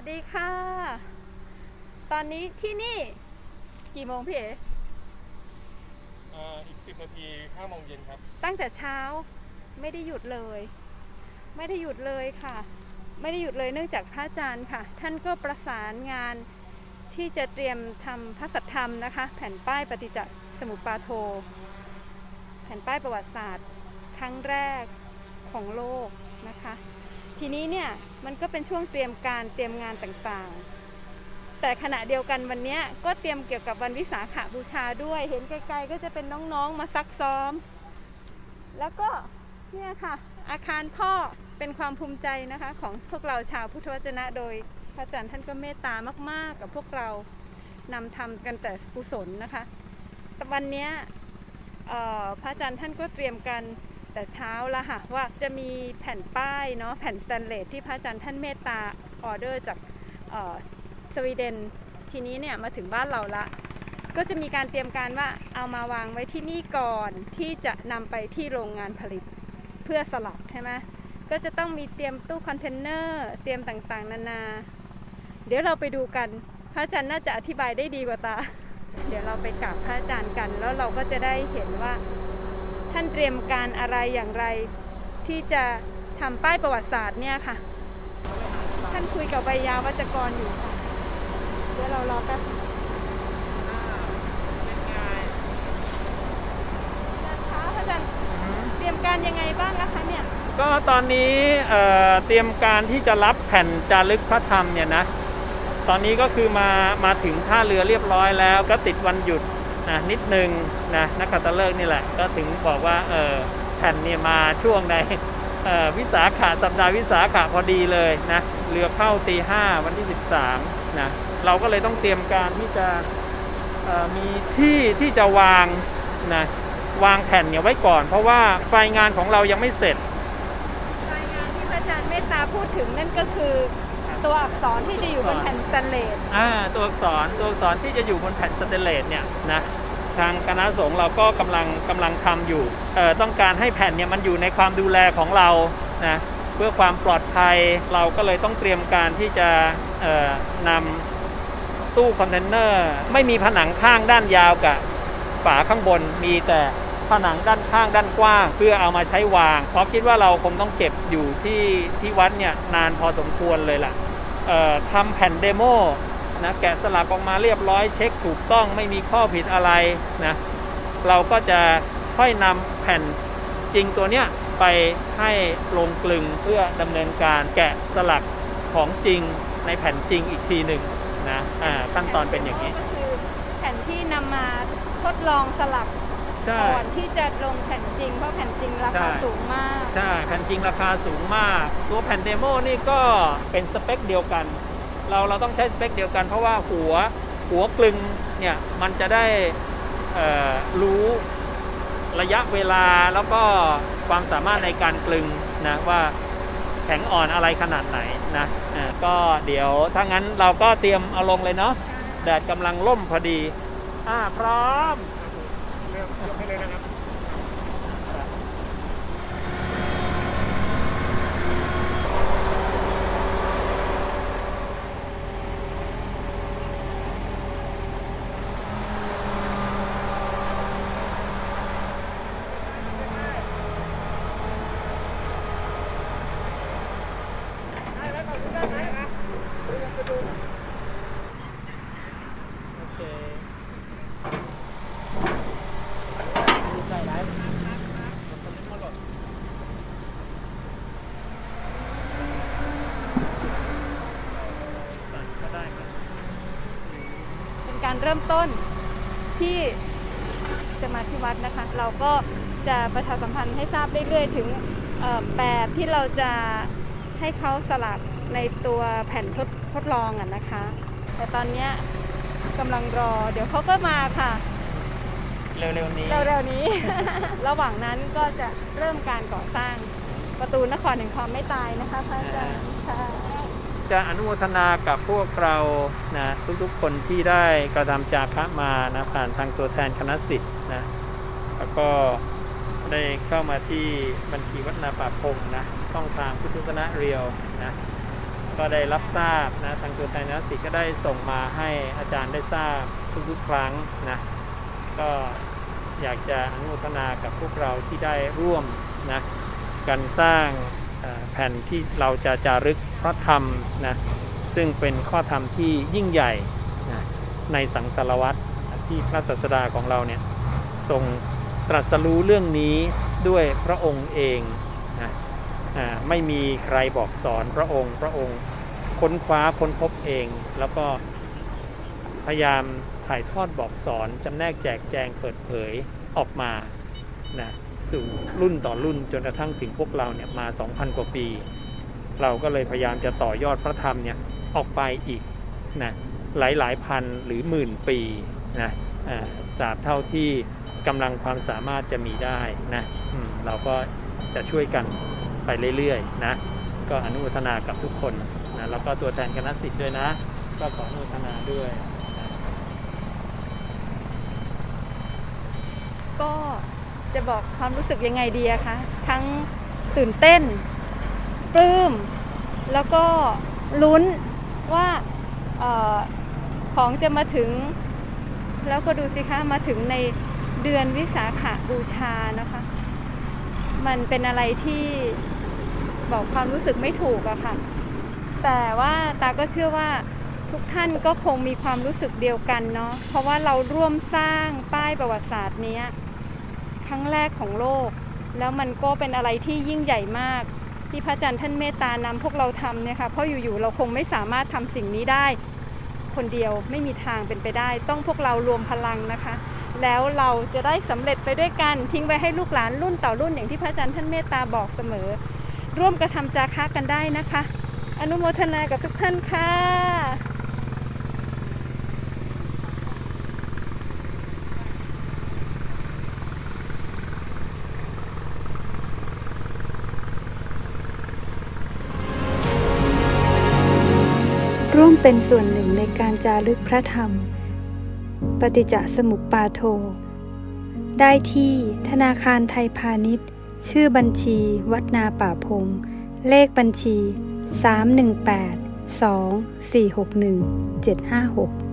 วัสดีค่ะ ตอนนี้ที่นี่กี่โมงพี่เอ๋อ่าอีก10นาที5โมงเย็นครับ ตั้งแต่เช้าไม่ได้หยุดเลย ไม่ได้หยุดเลยค่ะ ไม่ได้หยุดเลยเนื่องจากพระอาจารย์ค่ะ ท่านก็ประสานงานที่จะเตรียมทำพระสัทธรรมนะคะ แผ่นป้ายปฏิจจสมุปบาโท แผ่นป้ายประวัติศาสตร์ ครั้งแรกของโลกนะคะ ทีนี้เนี่ย มันก็เป็นช่วงเตรียมการเตรียมงานต่างๆ แต่ขณะเดียวกันวันนี้ก็เตรียมเกี่ยวกับวันวิสาขบูชาด้วย เห็นไกลๆก็จะเป็นน้องๆมาซักซ้อม แล้วก็เนี่ยค่ะ อาคารพ่อเป็นความภูมิใจนะคะของพวกเราชาวพุทธวจนะโดยพระอาจารย์ท่านก็เมตตามาก ๆ กับพวกเรานำทำกันแต่กุศลนะคะแต่วันนี้พระอาจารย์ท่านก็เตรียมกัน แต่เช้าแล้วค่ะว่าจะมีแผ่นป้ายเนาะแผ่นสแตนเลสที่พระอาจารย์ท่านเมตตาออเดอร์จากสวีเดนทีนี้เนี่ยมาถึงบ้านเราละ ก็จะมีการเตรียมการว่าเอามาวางไว้ที่นี่ก่อนที่จะนำไปที่โรงงานผลิตเพื่อสลับใช่ไหมก็จะต้องมีเตรียมตู้คอนเทนเนอร์เตรียมต่างๆ นานา เดี๋ยวเราไปดูกัน พระอาจารย์น่าจะอธิบายได้ดีกว่าตา เดี๋ยวเราไปกราบพระอาจารย์กัน แล้วเราก็จะได้เห็นว่า ท่านเตรียมการอะไรอย่างไร ที่จะทำป้ายประวัติศาสตร์เนี่ยค่ะ ท่านคุยกับใบยาวัจกรอยู่ค่ะ เดี๋ยวเรารอแป๊บอาจารย์คะอาจารย์เตรียมการยังไงบ้างนะคะเนี่ย ก็ตอนนี้เเตรียมการที่จะรับแผ่นจารึกพระธรรมเนี่ยนะ ตอนนี้ก็คือมามาถึงท่าเรือเรียบร้อยแล้ว ก็ติดวันหยุด นะนิดนึงนะนักขัตฤกษ์นี่แหละก็ถึงบอกว่าเออแผ่นเนี่ยมาช่วงในวิสาขะสัปดาห์วิสาขะพอดีเลยนะเรือเข้าตีห้าวันที่ 13นะเราก็เลยต้องเตรียมการที่จะมีที่ที่จะวางนะวางแผ่นเนี่ยไว้ก่อน เพราะว่าไฟงานของเรายังไม่เสร็จรายงานที่พระอาจารย์เมตตาพูดถึงนั่นก็คือ ตัวอักษรที่จะอยู่บนแผ่นสแตนเลสอ่าตัวอักษรตัวอักษรที่จะอยู่บนแผ่นสเตนเลสเนี่ยนะทางคณะสงฆ์เราก็กำลังกำลังทำอยู่เอ่อต้องการให้แผ่นเนี่ยมันอยู่ในความดูแลของเรานะเพื่อความปลอดภัยเราก็เลยต้องเตรียมการที่จะเอ่อนำตู้คอนเทนเนอร์ ไม่มีผนังข้างด้านยาวกับฝาข้างบนมีแต่ ผนังด้านข้างด้านกว้าง เพื่อเอามาใช้วาง เพราะคิดว่าเราคงต้องเก็บอยู่ที่ที่วัดเนี่ยนานพอสมควรเลยล่ะเอ่อทำแผ่นเดโมนะแกะสลักออกมาเรียบร้อยเช็คถูกต้องไม่มีข้อผิดอะไรนะเราก็จะค่อยนำแผ่นจริงตัวเนี้ยไปให้ลงกลึงเพื่อดำเนินการแกะสลักของจริงในแผ่นจริงอีกทีหนึ่งนะขั้นตอนเป็นอย่างนี้ก็คือแผ่นที่นำมาทดลองสลัก ใช่ ก่อนที่จะลงแผ่นจริง เพราะแผ่นจริงราใช่คาสูงมาก ใช่ แผ่นจริงราคาสูงมาก ตัวแผ่นเดโมนี่ก็เป็นสเปคเดียวกัน เราเราต้องใช้สเปคเดียวกัน เพราะว่าหัวหัวกลึงเนี่ยมันจะได้เอ่อรู้ระยะเวลาแล้วก็ความสามารถในการกลึงนะว่าแข็งอ่อนอะไรขนาดไหนนะอ่าก็เดี๋ยวถ้างั้นเราก็เตรียมเอาลงเลยเนาะแดดกำลังล่มพอดี อ่าพร้อมเริ่ม ยกให้เลยนะครับโอเค ใส่ได้ ก็ได้ครับ เป็น การเริ่มต้นที่จะมาที่วัดนะคะ เราก็จะประชาสัมพันธ์ให้ทราบเรื่อยๆถึงเอ่อแบบที่เราจะให้เขาสลักในตัวแผ่นทดทดลองอะนะคะ แต่ตอนเนี้ยกำลังรอ เดี๋ยวเขาก็มาค่ะ เร็วๆนี้เร็วๆนี้ ระหว่างนั้นก็จะเริ่มการก่อสร้างประตูนครแห่งความไม่ตายนะคะพระอาจารย์ค่ะ จะอนุโมทนากับพวกเรานะทุกๆคนที่ได้กระทำจาคะมานะผ่านทางตัวแทนคณะสิทธิ์นะแล้วก็ได้เข้ามาที่บัญชีวัฒนาป่าพงนะช่องทางพุทธศนะเรียวนะก็ได้รับทราบนะทางตัวแทนคณะสิทธิ์ก็ได้ส่งมาให้อาจารย์ได้ทราบทุกๆครั้งนะก็อยากจะอนุโมทนากับพวกเราที่ได้ร่วมนะการสร้างแผ่นที่เราจะจารึก พระธรรมนะซึ่งเป็นข้อธรรมที่ยิ่งใหญ่นะในสังสารวัตรที่พระศาสดาของเราเนี่ยทรงตรัสรู้เรื่องนี้ด้วยพระองค์เองนะไม่มีใครบอกสอนพระองค์ พระองค์ค้นคว้าค้นพบเอง แล้วก็พยายามถ่ายทอดบอกสอนจำแนกแจกแจงเปิดเผยออกมานะสู่รุ่นต่อรุ่นจนกระทั่งถึงพวกเราเนี่ยมา 2,000 กว่าปี เราก็เลยพยายามจะต่อยอดพระธรรมเนี่ยออกไปอีกนะหลายหลายพันหรือหมื่นปีนะอ่าตราบเท่าที่กำลังความสามารถจะมีได้นะเราก็จะช่วยกันไปเรื่อยๆนะก็อนุโมทนากับทุกคนนะแล้วก็ตัวแทนคณะสิทธิ์ด้วยนะ ก็ขออนุโมทนาด้วย ก็จะบอกความรู้สึกยังไงดีอะคะทั้งตื่นเต้น ปลื้ม แล้วก็ลุ้นว่าออของจะมาถึง แล้วก็ดูสิคะมาถึงในเดือนวิสาขบูชานะคะ มันเป็นอะไรที่บอกความรู้สึกไม่ถูกอะค่ะ แต่ว่าตาก็เชื่อว่าทุกท่านก็คงมีความรู้สึกเดียวกันเนาะ เพราะว่าเราร่วมสร้างป้ายประวัติศาสตร์นี้ครั้งแรกของโลก แล้วมันก็เป็นอะไรที่ยิ่งใหญ่มาก ที่พระอาจารย์ท่านเมตตานำพวกเราทำเนี่ยค่ะเพราะอยู่ๆเราคงไม่สามารถทำสิ่งนี้ได้ คนเดียวไม่มีทางเป็นไปได้ ต้องพวกเรารวมพลังนะคะ แล้วเราจะได้สำเร็จไปด้วยกันทิ้งไว้ให้ลูกหลานรุ่นต่อรุ่นอย่างที่พระอาจารย์ท่านเมตตาบอกเสมอ ร่วมกระทำจาคะกันได้นะคะ อนุโมทนากับทุกท่านค่ะ เป็นส่วนหนึ่งในการจารึกพระธรรม ปฏิจจสมุปปาโท ได้ที่ธนาคารไทยพาณิชย์ ชื่อบัญชี วัดนาป่าพง เลขบัญชี 318 2461 756